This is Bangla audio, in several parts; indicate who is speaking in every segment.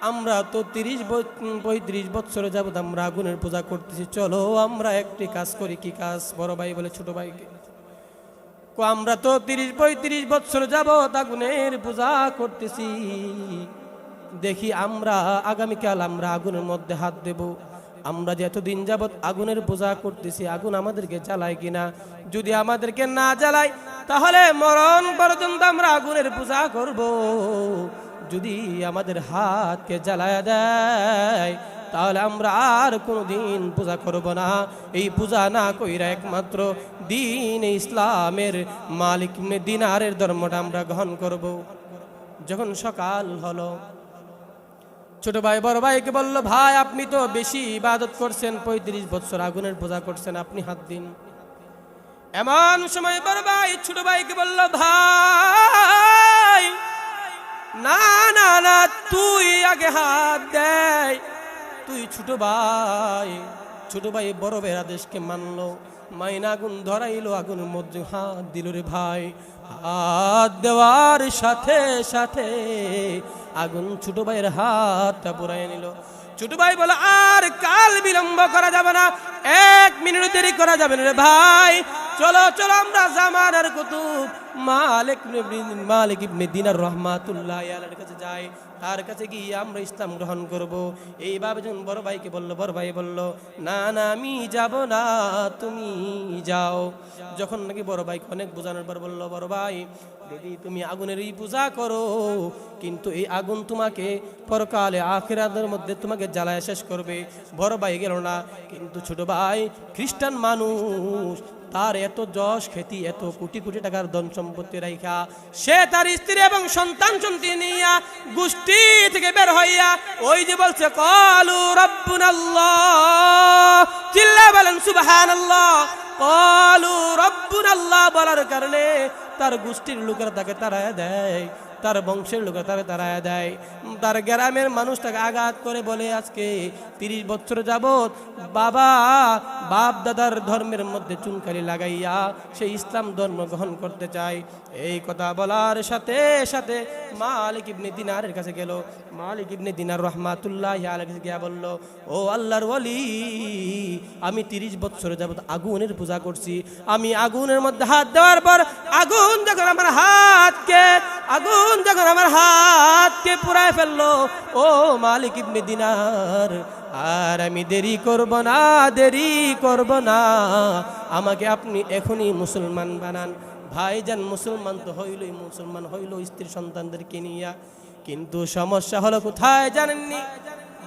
Speaker 1: আমরা তো তিরিশ পঁয়ত্রিশ বছর যাবত আমরা আগুনের পূজা করতেছি। চলো আমরা একটি কাজ করি। কি কাজ? বড় ভাই বলে ছোট ভাইকে। আমরা তো তিরিশ পঁয়ত্রিশ বছর যাবত আগুনের পূজা করতেছি। দেখি আমরা আগামীকাল আমরা আগুনের মধ্যে হাত দেব। আমরা যে এতদিন যাবত আগুনের পূজা করতেছি, আগুন আমাদেরকে জ্বালায় কিনা? যদি আমাদেরকে না জ্বালায়, তাহলে মরণ পর্যন্ত আমরা আগুনের পূজা করব। যদি আমাদের হাতকে জ্বালায় দেয়, তাহলে আমরা আর কোনোদিন পূজা করব না। এই পূজা না কইরা একমাত্র দিন ইসলামের মালিক দিনারের ধর্মটা আমরা গ্রহণ করব। যখন সকাল হলো, ছোট ভাই, বড় ভাইকে বলল, ভাই, আপনি তো বেশি ইবাদত করছেন, পঁয়ত্রিশ বছর আগুনের পূজা করছেন, আপনি হাত দিন। এমন সময় বড় ভাই ছোট ভাইকে বলল, ভাই না না না, তুই আগে হাত দেয়। তুই ছোট ভাই ছোট ভাই বড় ভাইয়ের আদেশকে মানলো। মাইনা আগুন ধরাইলো, আগুনের মধ্যে হাত দিল রে ভাই। হাত দেওয়ার সাথে সাথে আগুন ছোট ভাইয়ের হাতটা পুরাই নিল। ছোট ভাই বলে, আর কাল বিলম্ব করা যাবে না। এক মিনিট দেরি করা যাবে না রে ভাই। চলো চলো আমরা জামানার কুতুব। মালিক মালিক ইবনে দিনার রহমাতুল্লাহ আলার কাছে যাই। তার কাছে গিয়ে আমরা ইসলাম গ্রহণ করব। এইভাবে যখন বড় ভাইকে বলল, বড় ভাই বলল, না না, আমি যাব না, তুমি যাও। যখন নাকি বড় ভাইকে অনেক বোঝানোর পর বলল, বড় ভাই, যদি তুমি আগুনের এই পূজা করো, কিন্তু এই আগুন তোমাকে পরকালে আখেরাদের মধ্যে তোমাকে জ্বালায় শেষ করবে। বড় ভাই গেল না, কিন্তু ছোট ভাই খ্রিস্টান মানুষ তার এত যশ খ্যাতি এত কোটি কোটি টাকার ধন সম্পত্তি রাইখা, সে তার স্ত্রী এবং সন্তান সন্ততি নিয়া গোষ্ঠী থেকে বের হইয়া ওই যে বলছে, কলু রব্বুন চিল্লা বলেন সুবহান কলু রব্বুন আল্লাহ বলার কারণে তার গোষ্ঠীর লোকেরা তাকে তাড়ায় দেয়। তার বংশের লোকেরা তাকে তাড়ায় দেয়। তার গ্রামের মানুষ তাকে আঘাত করে বলে, আজকে তিরিশ বছর যাবত বাবা, বাপ দাদার ধর্মের মধ্যে চুনকালি লাগাইয়া সে ইসলাম ধর্ম গ্রহণ করতে চায়। এই কথা বলার সাথে সাথে মালিক ইবনে দিনারের কাছে গেল। মালিক ইবনে দিনার রহমাতুল্লাহ আলের কাছে গিয়া বলল, ও আল্লাহর ওলি আমি তিরিশ বছর যাবত আগুনের পূজা করছি। আমি আগুনের মধ্যে হাত দেওয়ার পর আগুন যখন আমার হাতকে, আগুন যখন আমার হাতকে পুরায় ফেলল, ও মালিক ইবনে দিনার, আর আমি দেরি করব না, দেরি করব না। আমাকে আপনি এখনই মুসলমান বানান। ভাইজান মুসলমান তো হইলই, মুসলমান হইল স্ত্রী সন্তানদেরকে নিয়া। কিন্তু সমস্যা হলো কোথায় জানেননি?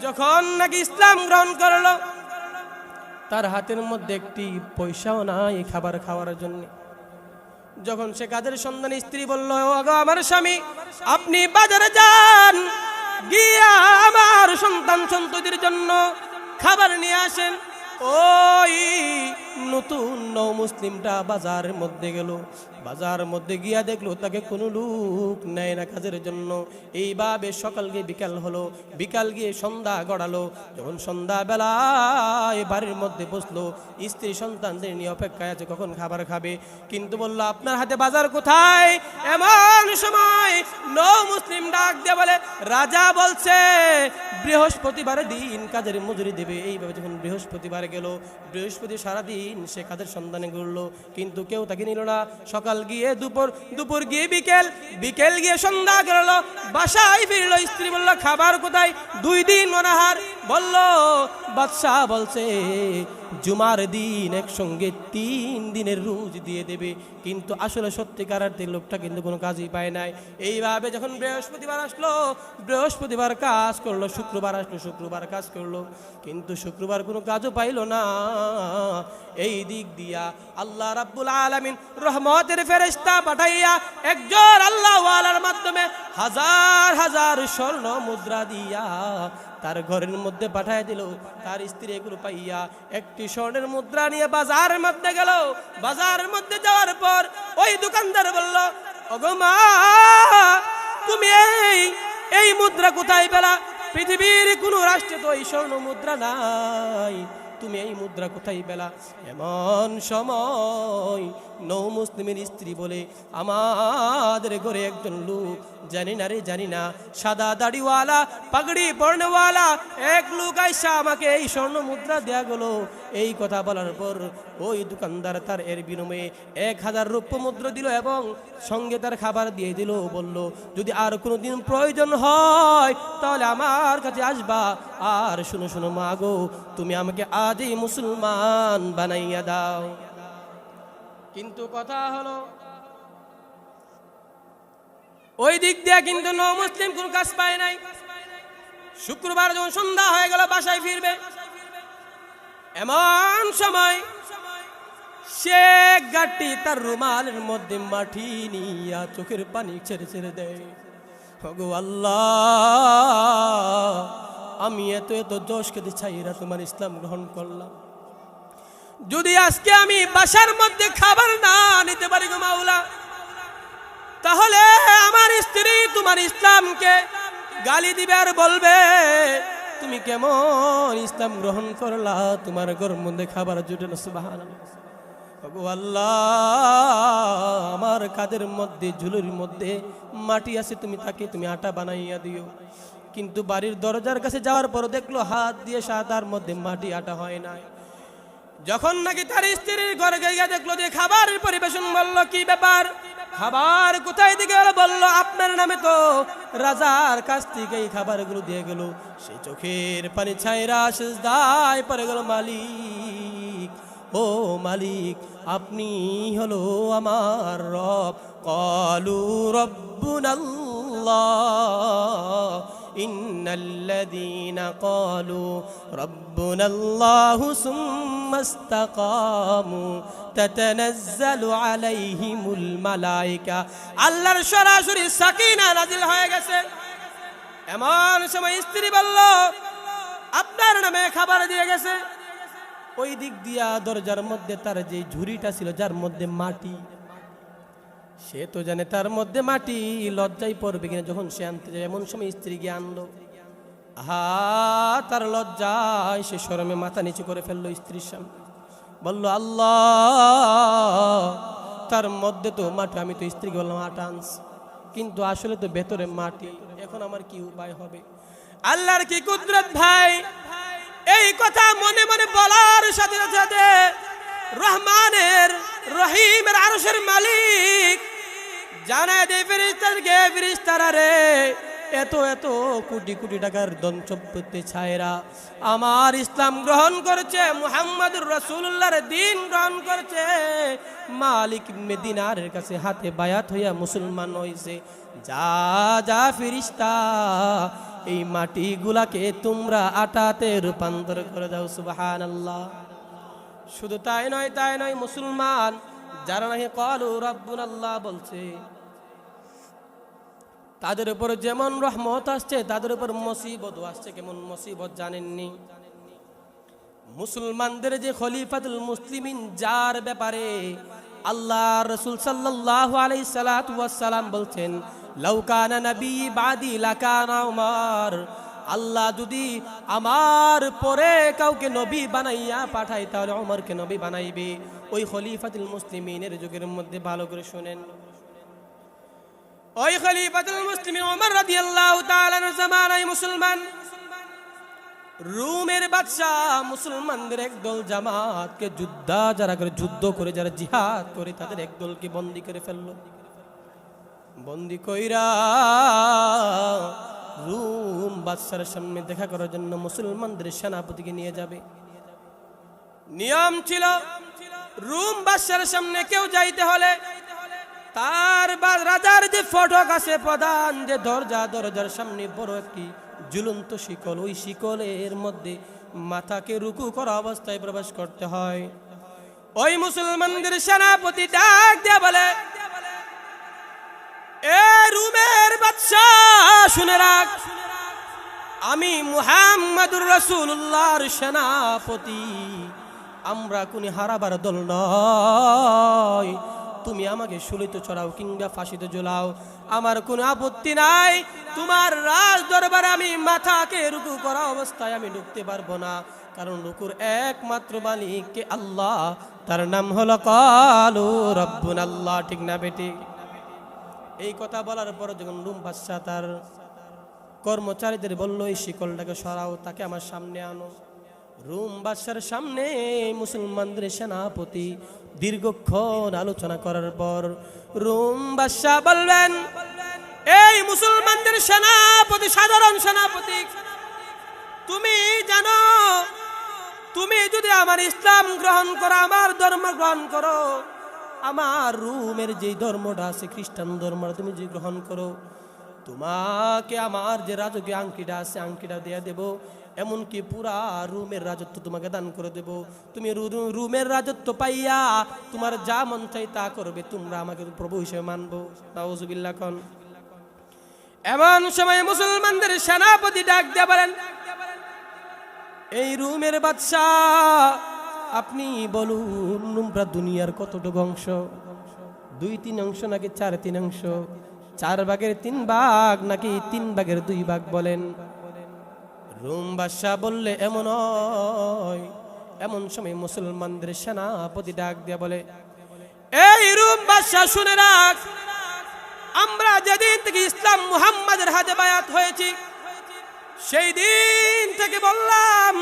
Speaker 1: যখন নাকি ইসলাম গ্রহণ করল, তার হাতের মধ্যে একটি পয়সাও নাই খাবার খাওয়ার জন্য। যখন সে কাজের সন্ধানে স্ত্রী বলল, "ও আগো আমার স্বামী, আপনি বাজারে যান। গিয়া আমার সন্তান সন্ততির জন্য খাবার নিয়ে আসেন। ওই নতুন নৌ মুসলিমটা বাজারের মধ্যে গেল। বাজার মধ্যে গিয়া দেখল তাকে কোনো লোক নেয় না কাজের জন্য। এইভাবে সকাল গিয়ে বিকাল হলো। বিকাল গিয়ে সন্ধ্যা গড়ালো। যখন সন্ধ্যা বেলায় বাড়ির মধ্যে বসল, স্ত্রী সন্তানদের নিয়ে অপেক্ষায় আছে, কখন খাবার খাবে? কিন্তু বলল, আপনার হাতে বাজার কোথায়? এমন সময় নৌ মুসলিম ডাক দিয়ে বলে, রাজা বলছে, বৃহস্পতিবার দিন কাজের মজুরি দেবে। এইভাবে যখন বৃহস্পতিবার গেল, বৃহস্পতি সারাদিন সে কাজের সন্ধানে ঘুরলো, কিন্তু কেউ তাকে নিল না। সকাল গিয়ে দুপুর দুপুর গিয়ে বিকেল বিকেল গিয়ে সন্ধ্যা গেল, বাসায় ফিরলো, স্ত্রী বলল, খাবার কোথায়? দুই দিন অনাহার বলল, বাদশাহ বলছে জুমার দিন একসঙ্গে তিন দিনের রোজ দিয়ে দেবে। কিন্তু আসলে সত্যিকার অর্থে লোকটা কিন্তু কোনো কাজই পায় নাই। এইভাবে যখন বৃহস্পতিবার আসলো, বৃহস্পতিবার কাজ করল, শুক্রবার আসলো, শুক্রবার কাজ করল। কিন্তু শুক্রবার কোনো কাজও পাইলো না। এই দিক দিয়া আল্লাহ রাব্বুল আলামিন রহমতের ফেরেস্তা পাঠাইয়া একজন আল্লাহ ওয়ালার মাধ্যমে হাজার হাজার স্বর্ণ মুদ্রা দিয়া তার ঘরের মধ্যে পাঠায় দিল। তার স্ত্রী এগুলো পাইয়া একটি স্বর্ণের মুদ্রা নিয়ে বাজারের মধ্যে গেল। বাজারের মধ্যে যাওয়ার পর ওই দোকানদার বলল, ওগো মা, তুমি এই এই মুদ্রা কোথায় পেলা? পৃথিবীর কোনো রাষ্ট্রে তো এই স্বর্ণ মুদ্রা নাই। তুমি এই মুদ্রা কোথায় পেলা? এমন সময় নৌ মুসলিমের স্ত্রী বলে আমাদের ঘরে একজন লোক, জানি না রে, জানি না, সাদা দাড়িওয়ালা, পাগড়ি পর্ণওয়ালা এক লোক আইসা আমাকে এই স্বর্ণ মুদ্রা দেয়া গেল। এই কথা বলার পর ওই দোকানদার তার এর বিনিময়ে এক হাজার রৌপ্য মুদ্রা দিল এবং সঙ্গে তার খাবার দিয়ে দিল। বলল, যদি আর কোনো দিন প্রয়োজন হয়, তাহলে আমার কাছে আসবা। আর শুনো শুনো, মা গো, তুমি আমাকে আজই মুসলমান বানাইয়া দাও। কিন্তু কথা হলো, ওই দিক দিয়ে কিন্তু ন মুসলিম কোন কাজ পায় নাই। শুক্রবার যখন সন্ধ্যা হয়ে গেল, বাসায় ফিরবে। এমন সময় সে গাটি তার রুমালের মধ্যে মাটি নিয়া চোখের পানি ছেড়ে ছেড়ে দেয়। ভগো আল্লাহ, আমি এত এত দোষ খেতে ছাইরা তোমার ইসলাম গ্রহণ করলাম। যদি আজকে আমি বাসার মধ্যে খাবার না নিতে পারি গো মাওলা, তাহলে আমার স্ত্রী তোমার ইসলামকে গালি দিবে আর বলবে, তুমি কেমন ইসলাম গ্রহণ করলা? তোমার ঘর মধ্যে খাবার জুটে না আল্লাহ, আমার কাদের মধ্যে, ঝুলুর মধ্যে মাটি আছে, তুমি তাকে তুমি আটা বানাইয়া দিও। কিন্তু বাড়ির দরজার কাছে যাওয়ার পর দেখল হাত দিয়ে সাদার মধ্যে মাটি আটা হয় নাই। যখন নাকি তার স্ত্রীর ঘরে গিয়ে দেখল যে খাবারের পরিবেশন বলল, কি ব্যাপার? খাবার কোথায় দিকে? গেল বলল, আপনার নামে তো রাজার কাছ থেকে এই খাবারগুলো দিয়ে গেল। সেই চোখের পানি ছাইরা দায় পরে গেল মালিক। ও মালিক, আপনি হলো আমার রব। কলু রব্বুনাল্লাহ। إن الذين قالوا ربنا الله ثم استقاموا تتنزل عليهم الملائكة আল্লাহর সরাসরি সাকিনা নাজিল হয়ে গেছে এমন সময় স্ত্রী বলল আপনার নামে খাবার দিয়ে গেছে ওই দিক দিয়া দরজার মধ্যে তার যে ঝুড়িটা ছিল যার মধ্যে মাটি সে তো জানে তার মধ্যে মাটি লজ্জায় পড়বে কিনা, যখন সে আনতে যায়, এমন সময় স্ত্রী গিয়ে আনলো। আহা, তার লজ্জায় সে শরমে মাথা নিচু করে ফেলল স্ত্রীর সামনে। বলল, আল্লাহ, তার মধ্যে তো মাটি, আমি তো স্ত্রীকে বললাম, আটা আনছি কিন্তু আসলে তো ভেতরে মাটি, এখন আমার কি উপায় হবে? আল্লাহর কি কুদরত ভাই? এই কথা মনে মনে বলার সাথে সাথে রহমানের, রহিমের আরশের মালিক। জানায় দে ফেরিস্তারকে ফেরিস্তারা রে? এত এত কোটি কোটি টাকার ধন সম্পত্তি ছায়রা আমার ইসলাম গ্রহণ করেছে, মুহাম্মদুর রাসূলুল্লাহর দিন গ্রহণ করছে। মালিক মেদিনারের কাছে হাতে বায়াত হইয়া মুসলমান হইছে। যা যা ফিরিস্তা এই মাটিগুলাকে তোমরা আটাতে রূপান্তর করে দাও, সুবহানাল্লাহ। শুধু তাই নয় তাই নয়, মুসলমান, যারা নাকি কলু রব্বুন আল্লাহ বলছে, তাদের উপর যেমন রহমত আসছে, তাদের উপর মুসিবত আসছে, কেমন মুসিবত জানেননি? মুসলমানদের যে খলিফাতুল মুসলিমিন, যার ব্যাপারে আল্লাহ রসুল সাল্লাহ বলছেন লৌকানা নবী বাদি লাকানা উমার। আল্লাহ যদি আমার পরে কাউকে নবী বানাইয়া পাঠায়, তাহলে অমরকে নবী বানাইবে। ওই খলিফাতুল মুসলিমিনের যুগের মধ্যে, ভালো করে শোনেন। ওই খলিফাতুল মুসলিমিন ওমর রাদিয়াল্লাহু তাআলার জামানায় মুসলমান। রুমের বাদশাহ মুসলমানদের একদল জামাতকে যুদ্ধা, যারা করে যুদ্ধ করে, যারা জিহাদ করে, তাদের একদলকে বন্দি করে ফেলল। বন্দি কইরা রুম বাদশার সামনে দেখা করার জন্য মুসলমানদের সেনাপতিকে নিয়ে যাবে। নিয়ম ছিল রুম বাদশার সামনে কেউ যাইতে হলে তার বা রাজার যে ফটক আছে, প্রধান যে দরজা, দরজার সামনে বড় একটি ঝুলন্ত শিকল। ওই শিকলের মধ্যে মাথাকে রুকু করা অবস্থায় প্রবেশ করতে হয়। ওই মুসলমানদের সেনাপতি ডাক দিয়ে বলে এ রুমের বাদশাহ শুনে রাখ। আমি মুহাম্মাদুর রাসূলুল্লাহর সেনাপতি। আমরা কোন হারাবার দল নয়। তুমি আমাকে শুলিতে চড়াও কিংবা ফাঁসিতে ঝোলাও। আমার কোনো আপত্তি নাই। তোমার রাজ দরবার আমি মাথাকে রুকু করা অবস্থায় আমি ঢুকতে পারব না। কারণ রুকুর একমাত্র মালিক কে আল্লাহ। তার নাম হলো কালু রব্বুন আল্লাহ ঠিক না বেটি? এই কথা বলার পর যখন রুম বাদশাহ তার কর্মচারীদের বলল, এই শিকলটাকে সরাও, তাকে আমার সামনে আনো। রুম বাদশার সামনে মুসলমানদের সেনাপতি দীর্ঘক্ষণ আলোচনা করার পর রুম বাদশাহ বলবেন এই মুসলমানদের সেনাপতি, সাধারণ সেনাপতি, তুমি জানো, তুমি যদি আমার ইসলাম গ্রহণ করো, আমার ধর্ম গ্রহণ করো আমার রুমের যে ধর্মটা আছে, খ্রিস্টান ধর্মটা তুমি যে গ্রহণ করো, তোমাকে আমার যে রাজকীয় আংটিটা আছে, আংটিটা দিয়ে দেব। এমনকি পুরা রুমের রাজত্ব তোমাকে দান করে দেব। তুমি রুমের রাজত্ব পাইয়া তোমার যা মন চাই তা করবে, তোমরা আমাকে প্রভু হিসেবে মানবো। নাউজুবিল্লাহ খন। এমন সময় মুসলমানদের সেনাপতি ডাক দিয়ে এই রুমের বাদশাহ আপনি বলুন, নোংরা দুনিয়ার কতটুকু অংশ? দুই তিন অংশ নাকি চার তিন অংশ? চার ভাগের তিন ভাগ নাকি তিন ভাগের দুই ভাগ বলেন। রুম বাদশাহ বললে এমন এমন সময় মুসলমানদের সেনাপতি ডাক দিয়া বলে, এই রুম বাদশাহ শুনে রাখ, আমরা যেদিন থেকে ইসলাম মুহাম্মাদের হাতে বায়াত হয়েছি, সেই দিন থেকে বললাম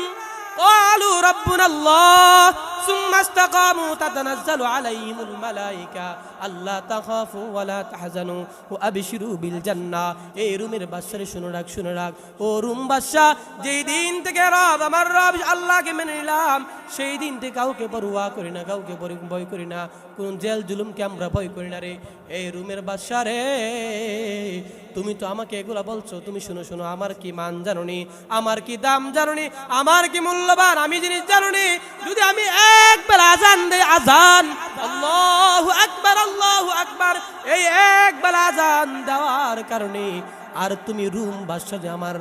Speaker 1: قالوا ربنا الله ثم استقاموا تتنزل عليهم الملائكة ألا تخافوا ولا تحزنوا وأبشروا بالجنة এই রুমের বাদশারে শুনে রাখ শুনে রাখ ও রুম বাদশা যেই দিন থেকে রব আমার রব আল্লাহকে মেনে নিলাম সেই দিন থেকে কাউকে পরোয়া করি না, কাউকে ভয় করি না। কোন জেল জুলুমকে আমরা ভয় করি না রে। এই রুমের বাদশা রে, তুমি তো আমাকে এগুলা বলছো, তুমি শুনো শুনো, আমার কি মান জানোনি, আমার কি দাম জানোনি, আমার কি মূল্যবান, আমি জিনিস জানোনি। যদি আমি একবার আজান দেই, আজান, আল্লাহু আকবার আল্লাহু আকবার, এই একবার আজান দেওয়ার কারণে আর তুমি রুম যে আমার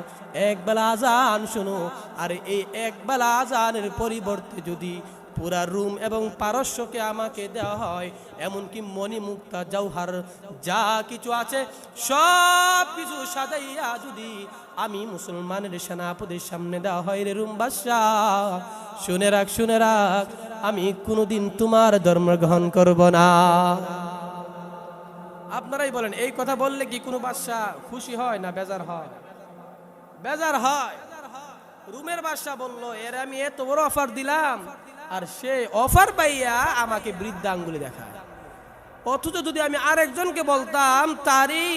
Speaker 1: একবেলা আজান শোনো, আর এই একবেলা আজানের পরিবর্তে যদি পুরা রুম এবং পারস্যকে আমাকে দেওয়া হয়, এমনকি মণিমুক্তা জৌহার যা কিছু আছে, সব কিছু সাজাইয়া যদি আমি মুসলমানের সেনাপতির সামনে দেওয়া হয় রে রুম বাদশাহ শুনে রাখ শুনে রাখ, আমি কোনোদিন তোমার ধর্ম গ্রহণ করব না। আপনারাই বলেন, এই কথা বললে কি কোনো বাদশাহ খুশি হয় না বেজার হয়? বেজার হয়। রুমের বাদশাহ বলল, এর আমি এত বড় অফার দিলাম, আর সে অফার পাইয়া আমাকে বৃদ্ধা আঙ্গুলি দেখায়। অথচ যদি আমি আরেকজনকে বলতাম, তারই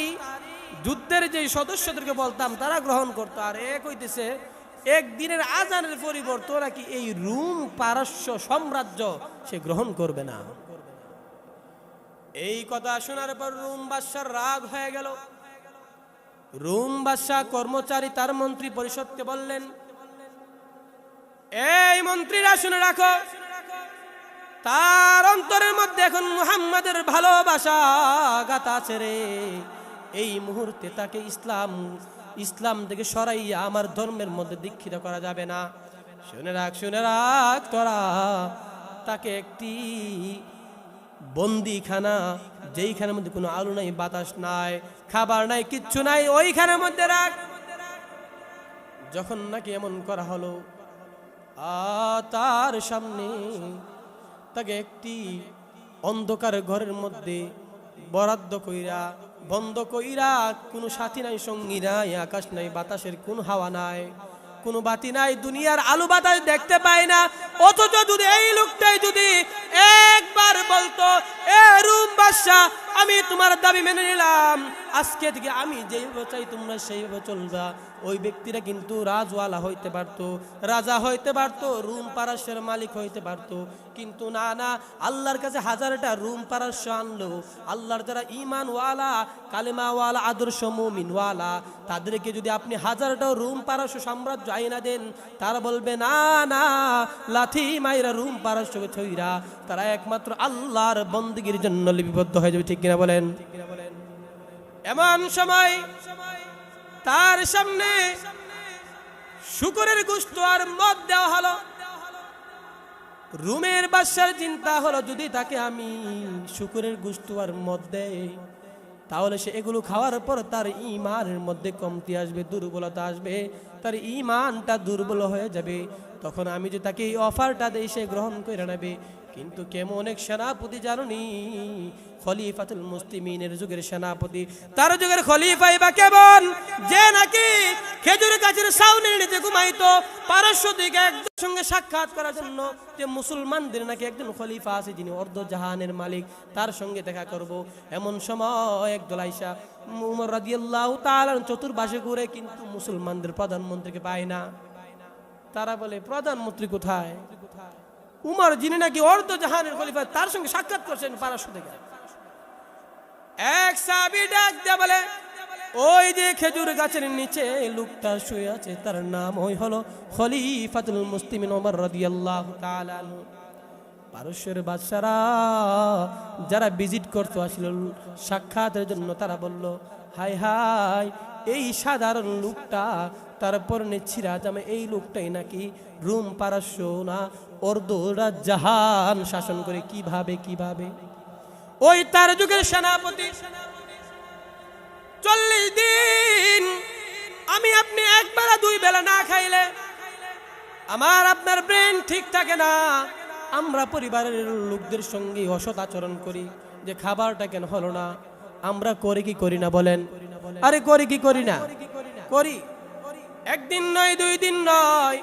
Speaker 1: যুদ্ধের যে সদস্যদেরকে বলতাম, তারা গ্রহণ করতো। আর এক হইতেছে একদিনের আজানের পরিবর্তন নাকি এই রুম পারস্য সাম্রাজ্য সে গ্রহণ করবে না? এই কথা শোনার পর রুম বাদশার রাগ হয়ে গেল। রুম বাদশাহ কর্মচারী তার মন্ত্রী পরিষদকে বললেন, এই মন্ত্রীরা শুনে রাখো, তার অন্তরের মধ্যে এখন মুহাম্মাদের ভালোবাসা গাথা আছে রে। এই মুহূর্তে তাকে ইসলাম ইসলাম থেকে সরাইয়া আমার ধর্মের মধ্যে দীক্ষিত করা যাবে না। শুনে রাখ শুনে রাখ তোরা, তাকে একটি বন্দিখানা, যেইখানের মধ্যে কোনো আলো নাই, বাতাস নাই, খাবার নাই, কিচ্ছু নাই, ওইখানের মধ্যে রাখ। যখন নাকি এমন করা হলো তার সামনে তাকে একটি অন্ধকার ঘরের মধ্যে বরাদ্দ কইরা, বন্ধ কইরা, কোনো সাথী নাই, সঙ্গী নাই, আকাশ নাই, বাতাসের কোন হাওয়া নাই, কোনো বাতি নাই, দুনিয়ার আলু বাতাস দেখতে পায় না। অথচ যদি এই লোকটাই যদি একবার বলতো এ রুম বাদশা আমি তোমার দাবি মেনে নিলাম। আজকে থেকে আমি যেভাবে চাই তোমরা সেইভাবে চলবা। ওই ব্যক্তিরা কিন্তু রাজওয়ালা হইতে পারতো, রাজা হইতে পারতো, রুম পারাস্যের মালিক হইতে পারতো। কিন্তু না না, আল্লাহর কাছে হাজারটা রুম পারাস্য আনলো। আল্লাহর যারা ইমানওয়ালা কালেমাওয়ালা, আদর্শ মুমিনওয়ালা, তাদেরকে যদি আপনি হাজারটা রুম পারাস্য সাম্রাজ্য আইনা দেন, তারা বলবে, না না লাথি মাইরা রুম পারাস্যকে থইরা। তারা একমাত্র আল্লাহর বন্দগির জন্য লিপিবদ্ধ হয়ে যাবে, ঠিক কিনা বলেন? এমন সময় তার সামনে শুকরের গুস্ত আর মদ দেওয়া হলো। রুমের বাসার চিন্তা হলো, যদি তাকে আমি শুকুরের গুস্ত আর মদ দেই, তাহলে সে এগুলো খাওয়ার পর তার ইমানের মধ্যে কমতি আসবে, দুর্বলতা আসবে, তার ইমানটা দুর্বল হয়ে যাবে। তখন আমি যে তাকে এই অফারটা দেই, সে গ্রহণ করে নেবে। কিন্তু কেমন এক সেনাপতি জানুনি? খলিফাতুল মুসলিমিনের যুগের সেনাপতি। তার যুগের খলিফাই বা কেমন? যে নাকি খেজুর গাছের সাউনের নিচে ঘুমাইতো, পারস্য দিকে একজন সঙ্গে সাক্ষাৎ করার জন্য যে মুসলমানদের নাকি একজন খলিফা আছে, যিনি অর্ধ জাহানের মালিক, তার সঙ্গে দেখা করব। এমন সময় এক আইসা, উমর রাদিয়াল্লাহু তাআলা চতুর্পাশে ঘুরে কিন্তু মুসলমানদের প্রধানমন্ত্রীকে পায় না। তারা বলে, প্রধানমন্ত্রী কোথায় কোথায়? উমর, যিনি নাকি অর্ধ জাহানের খলিফা, তার সঙ্গে সাক্ষাৎ করছেন পারস্য থেকে এক সাবি ডাক দিয়ে বলে, ওই যে খেজুর গাছের নিচে লোকটা শুয়ে আছে, তার নাম ওই হলো খলিফাতুল মুসলিমিন ওমর রাদিয়াল্লাহু তাআলা। পারস্যের বাদশারা যারা ভিজিট করতে আসছিল সাক্ষাতের জন্য তারা বলল হাই হাই এই সাধারণ লোকটা তারপর ছিরা জামে এই লোকটাই নাকি রুম পারস্য না অর্ধরা জাহান শাসন করে কীভাবে কীভাবে? ওই তার যুগের সেনাপতি। চল্লিশ দিন আমি আপনি এক বেলা দুই বেলা না খাইলে, আমার আপনার ব্রেন ঠিক থাকে না। আমরা পরিবারের লোকদের সঙ্গে অসৎ আচরণ করি, যে খাবারটা কেন হলো না, আমরা করি কি করি না বলেন? আরে করি কি করি না? করি। একদিন নয়, দুই দিন নয়।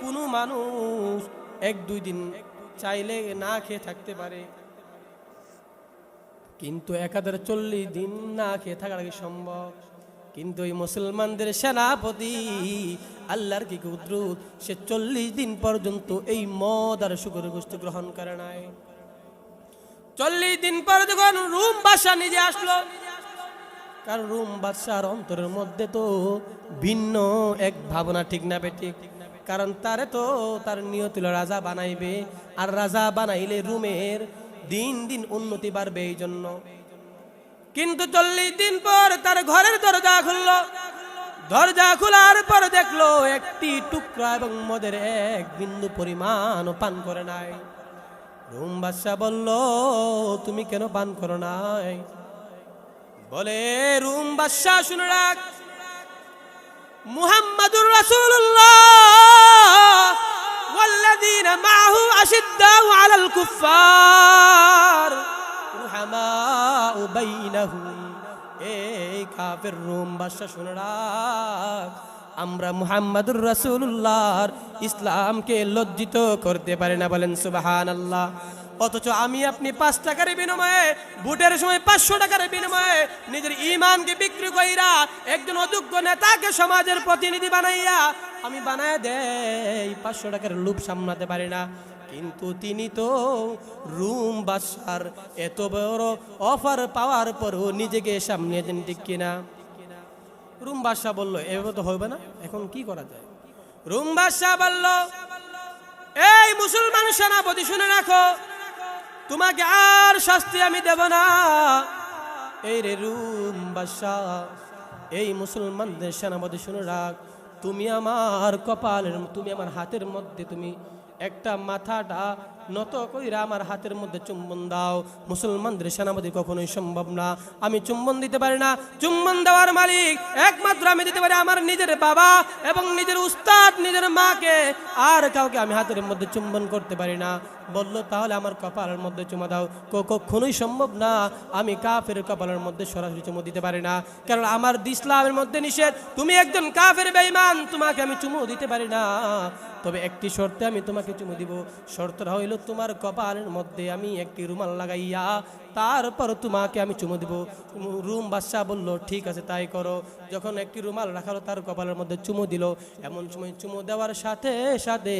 Speaker 1: কোনো মানুষ এক, দুই দিন চাইলে না খেয়ে থাকতে পারে। কিন্তু একাধারে চল্লিশ দিন না খেয়ে থাকার কি সম্ভব? কিন্তু এই মুসলমানদের সেনাপতি, আল্লাহর কি কুদরত? সে চল্লিশ দিন পর্যন্ত এই মদ আর শুকর গোষ্ঠ গ্রহণ করে নাই। চল্লিশ দিন পর যখন রুম বাসা নিজে আসলো কারণ রুম বাদশার অন্তরের মধ্যে তো ভিন্ন এক ভাবনা, ঠিক না বেঠিক কারণ তারে তো তার নিয়ত রাজা বানাইবে, আর রাজা বানাইলে রুমের দিন দিন উন্নতি বাড়বে এই জন্য কিন্তু চল্লিশ দিন পর তার ঘরের দরজা খুললো। দরজা খোলার পর দেখল একটি টুকরা এবং মদের এক বিন্দু পরিমাণ পান করে নাই। রুম বাদশাহ বলল, তুমি কেন পান করো নাই? বলে রুম বাদশাহ শুনে রাখ মুহাম্মাদুর রাসূলুল্লাহ والذين معه أشداء على الكفار رحماء بينهم এই কাফের রুম বাদশাহ শুনে রাখ আমরা মুহাম্মাদুর রাসূলুল্লাহর ইসলামকে লজ্জিত করতে পারি না বলেন সুবহানাল্লাহ অথচ আমি আপনি পাঁচ টাকার বিনিময়ে, ভোটের সময় পাঁচশো টাকার বিনিময়ে নিজের ইমানকে বিক্রি কইরা একজন অযোগ্য নেতাকে সমাজের প্রতিনিধি বানাইয়া আমি বানায় দেই। পাঁচশো টাকার লুপ সামলাতে পারি না। কিন্তু তিনি তো রুম বাদশার এত বড় অফার পাওয়ার পরও নিজেকে সামনে সামনিয়েছেন ঠিক কিনা? রুম বাদশাহ বলল, এভাবে তো হবে না। এখন কি করা যায়? রুম বাদশাহ বলল, এই মুসলমান সেনাপতি শুনে রাখো। তোমাকে আর শাস্তি আমি দেব না। এই রে রুম বাদশাহ এই মুসলমানদের সেনাপতি শুনে রাখ। তুমি আমার কপালের, তুমি আমার হাতের মধ্যে তুমি একটা মাথাটা নত কইরা আমার হাতের মধ্যে চুম্বন দাও। মুসলমানদের সেনাপতি কখনোই সম্ভব না। আমি চুম্বন দিতে পারি না। চুম্বন দেওয়ার মালিক একমাত্র আমি দিতে পারি আমার নিজের বাবা এবং নিজের উস্তাদ, নিজের মাকে। আর কাউকে আমি হাতের মধ্যে চুম্বন করতে পারি না। বলল, তাহলে আমার কপালের মধ্যে চুমা দাও। কখনোই সম্ভব না। আমি কাফের কপালের মধ্যে সরাসরি চুমু দিতে পারি না। কারণ আমার ইসলামের মধ্যে নিষেধ, তুমি একজন কাফের বেঈমান, তোমাকে আমি চুমু দিতে পারি না। তবে একটি শর্তে আমি তোমাকে চুমু দিব। শর্তটা হইল তোমার কপালের মধ্যে আমি একটি রুমাল লাগাইয়া তারপর তোমাকে আমি চুমু দিব। রুম বাদশাহ বলল, ঠিক আছে, তাই করো। যখন একটি রুমাল রাখালো, তার কপালের মধ্যে চুমু দিল। এমন সময় চুমু দেওয়ার সাথে সাথে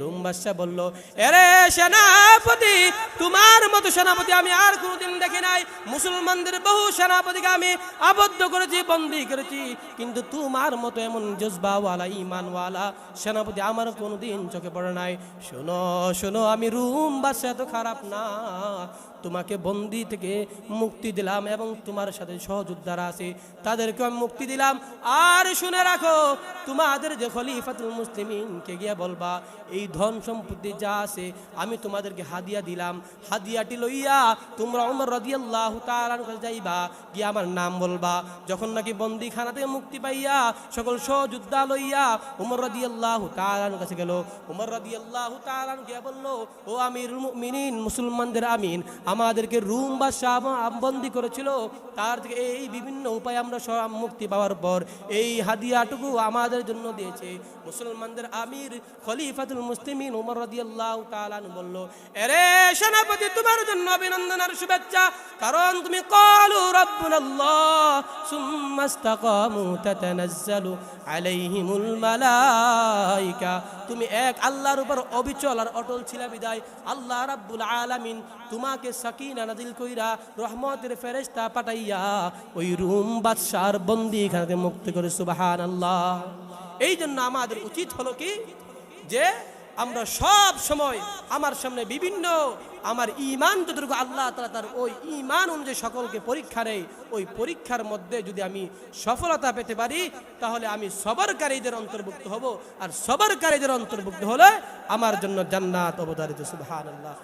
Speaker 1: রুম বাদশাহ বলল, এরে সেনাপতি, তোমার মতো সেনাপতি আমি আর কোনোদিন দেখি নাই। মুসলমানদের বহু সেনাপতিকে আমি আবদ্ধ করেছি, বন্দি করেছি। কিন্তু তোমার মতো এমন জজবাওয়ালা ইমানওয়ালা সেনাপতি আমার কোনোদিন চোখে পড়ে নাই। শোনো শোনো আমি রুম বাস এত খারাপ না। তোমাকে বন্দি থেকে মুক্তি দিলাম এবং তোমার সাথে সহযোদ্ধারা আছে তাদেরকে আমি মুক্তি দিলাম। আর শুনে রাখো, তোমাদের যে খলিফাতুল মুসলিমিনকে গিয়ে বলবা, এই ধন সম্পত্তি যা আছে, আমি তোমাদেরকে হাদিয়া দিলাম। হাদিয়াটি লইয়া তোমরা উমর রাদিয়াল্লাহু কাছে যাইবা, গিয়ে আমার নাম বলবা। যখন নাকি বন্দিখানা থেকে মুক্তি পাইয়া সকল সহযোদ্ধা লইয়া উমর রাদিয়াল্লাহু তাআলার কাছে গেল। উমর রাদিয়াল্লাহু তাআলা গিয়ে বলল, ও আমির মিনিন মুসলমানদের আমিন আমাদেরকে রুম বা শাম করেছিল, তার থেকে এই বিভিন্ন উপায় আমরা মুক্তি পাওয়ার পর এই হাদিয়াটুকু আমাদের জন্য দিয়েছে। মুসলমানদের আমির খলিফাতুল মুসলিমিন উমর রাদিয়াল্লাহু তাআলা বলল, এরে সেনাপতি, তোমার জন্য অভিনন্দন আর শুভেচ্ছা। কারণ তুমি কালু রাব্বুনাল্লাহ, সুম্মা ইসতাকামু তাতানাজ্জালু আলাইহিমুল মালাইকা। তুমি এক আল্লাহর উপর অবিচল আর অটল ছিলা বিদায়। আল্লাহ রাব্বুল আলামিন তোমাকে সাকিনা নাজিল কইরা রহমতের ফেরেশতা পাঠাইয়া ওই রুম বাদশার বন্দি এখানে মুক্ত করে, সুবহানাল্লাহ। এই জন্য আমাদের উচিত হলো কি? যে আমরা সব সময় আমার সামনে বিভিন্ন আমার ইমান যতটুকু আল্লাহ তালা তার ওই ইমান অনুযায়ী সকলকে পরীক্ষা নেই ওই পরীক্ষার মধ্যে যদি আমি সফলতা পেতে পারি, তাহলে আমি সবরকারীদের অন্তর্ভুক্ত হব। আর সবরকারীদের অন্তর্ভুক্ত হলে আমার জন্য জান্নাত অবতারিত, সুবহানাল্লাহ।